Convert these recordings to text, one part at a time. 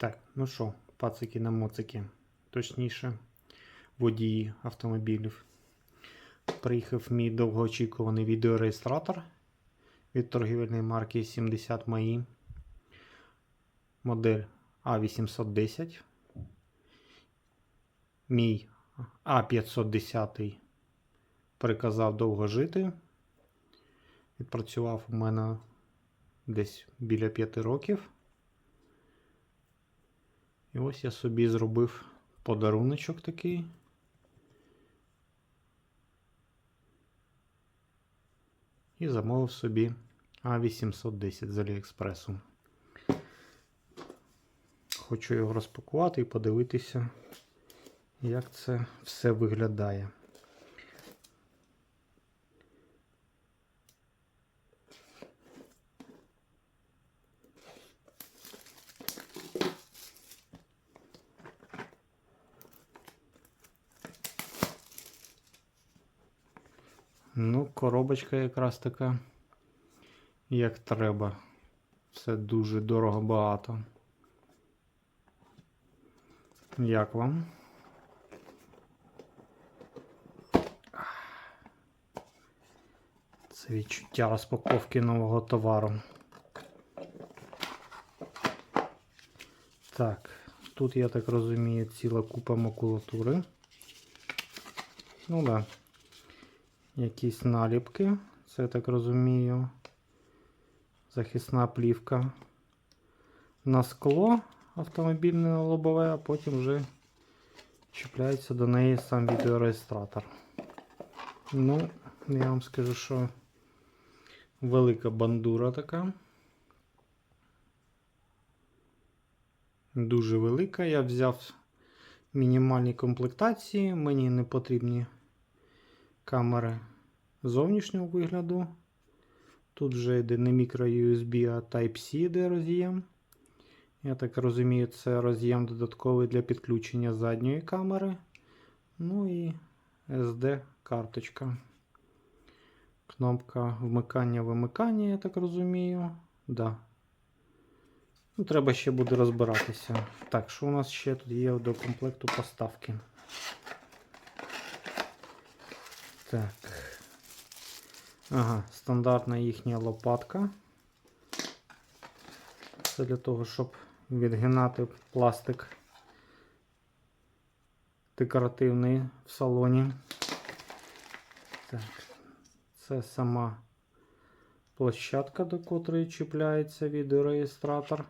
Так, ну що, пацики на моцики. Точніше, водії автомобілів. Приїхав мій довгоочікуваний відеореєстратор від торгівельної марки 70 МАІ. Модель А810. Мій А510 приказав довго жити. Відпрацював у мене десь біля 5 років. Ось я собі зробив подаруночок такий. І замовив собі А810 з Аліекспресу. Хочу його розпакувати і подивитися, як це все виглядає. Ну, коробочка якраз така, як треба. Все дуже дорого багато. Як вам? Це відчуття розпаковки нового товару. Так, тут, я так розумію, ціла купа макулатури. Ну да. Якісь наліпки, це я так розумію. Захисна плівка на скло автомобільне лобове, а потім вже чіпляється до неї сам відеореєстратор. Ну, я вам скажу, що велика бандура така. Дуже велика. Я взяв мінімальні комплектації, мені не потрібні камери зовнішнього вигляду. Тут вже йде не мікро USB, а Type-C йде роз'єм. Я так розумію, це роз'єм додатковий для підключення задньої камери. Ну і SD-карточка. Кнопка вмикання-вимикання, я так розумію. Да. Ну, Треба ще буде розбиратися. Так, що у нас ще тут є до комплекту поставки? Так. Ага, стандартна їхня лопатка. Це для того, щоб відгинати пластик декоративний в салоні. Так, це сама площадка, до котрої чіпляється відеореєстратор.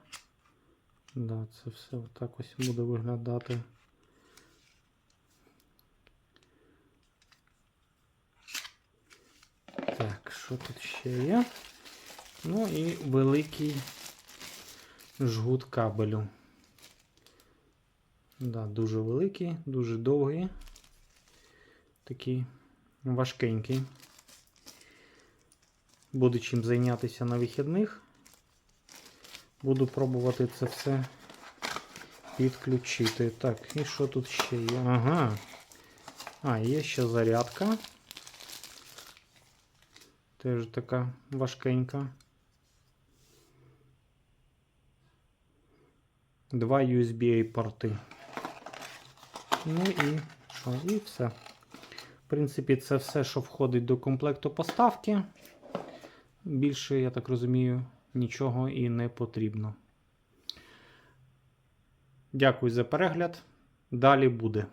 Да, це все отак ось буде виглядати. Так, що тут ще є? Ну і великий жгут кабелю. Да, дуже великий, дуже довгий, такий важкенький. Буду чим зайнятися на вихідних. Буду пробувати це все підключити. Так, і що тут ще є? Ага. А, є ще зарядка. Теж така важкенька. Два USB порти. Ну і що? І все. В принципі, це все, що входить до комплекту поставки. Більше, я так розумію, нічого і не потрібно. Дякую за перегляд. Далі буде.